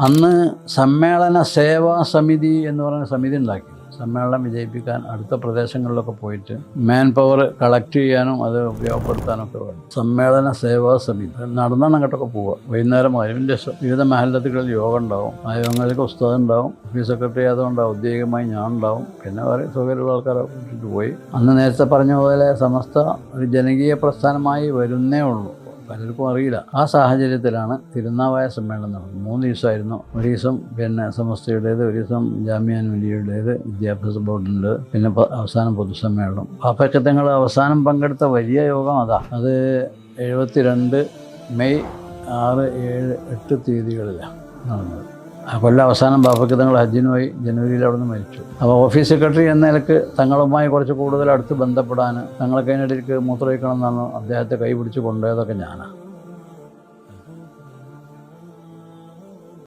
അന്ന് സമ്മേളന സേവാ സമിതി എന്ന് പറയുന്ന സമിതി ഉണ്ടാക്കി. സമ്മേളനം വിജയിപ്പിക്കാൻ അടുത്ത പ്രദേശങ്ങളിലൊക്കെ പോയിട്ട് മാൻ പവർ കളക്ട് ചെയ്യാനും അത് ഉപയോഗപ്പെടുത്താനും ഒക്കെ വേണം സമ്മേളന സേവാ സമിതി. നടന്നാണ് അങ്ങോട്ടൊക്കെ പോവുക. വൈകുന്നേരം അതിന്റെ വിവിധ മഹല്ലത്തുകളിൽ യോഗം ഉണ്ടാവും. ആ യോഗങ്ങളിലേക്ക് ഉസ്താദ് ഉണ്ടാവും. ഓഫീസ് സെക്രട്ടറി അതുകൊണ്ട് ഔദ്യോഗികമായി ഞാൻ ഉണ്ടാവും. പിന്നെ വേറെ സൗകര്യമുള്ള ആൾക്കാരെ കൂട്ടിയിട്ട് പോയി. അന്ന് നേരത്തെ പറഞ്ഞ പോലെ സമസ്ത ഒരു ജനകീയ പ്രസ്ഥാനമായി വരുന്നേ ഉള്ളൂ. പലർക്കും അറിയില്ല. ആ സാഹചര്യത്തിലാണ് തിരുനാവായ സമ്മേളനം നടന്നത്. മൂന്ന് ദിവസമായിരുന്നു. ഒരു ദിവസം പിന്നെ സമസ്തയുടേത് ഒരു ദിവസം ജാമ്യാൻ വലിയുടേത് വിദ്യാഭ്യാസ ബോർഡിന്റെ പിന്നെ അവസാനം പൊതുസമ്മേളനം. പാപ്പച്ചത്തങ്ങൾ അവസാനം പങ്കെടുത്ത വലിയ യോഗം അതാ. അത് എഴുപത്തിരണ്ട് മെയ് ആറ് ഏഴ് എട്ട് തീയതികളിലാണ് നടന്നത്. ആ കൊല്ലം അവസാനം ബാപ്പക്കത്തങ്ങൾ ഹജ്ജിന് പോയി ജനുവരിയിൽ അവിടെ നിന്ന് മരിച്ചു. അപ്പോൾ ഓഫീസ് സെക്രട്ടറി എന്ന നിലയ്ക്ക് തങ്ങളുമായി കുറച്ച് കൂടുതൽ അടുത്ത് ബന്ധപ്പെടാൻ തങ്ങളൊക്കെ അതിനിടയ്ക്ക് മൂത്രമൊഴിക്കണം എന്നാണ് അദ്ദേഹത്തെ കൈപിടിച്ച് കൊണ്ടുപോയതൊക്കെ ഞാനാണ്.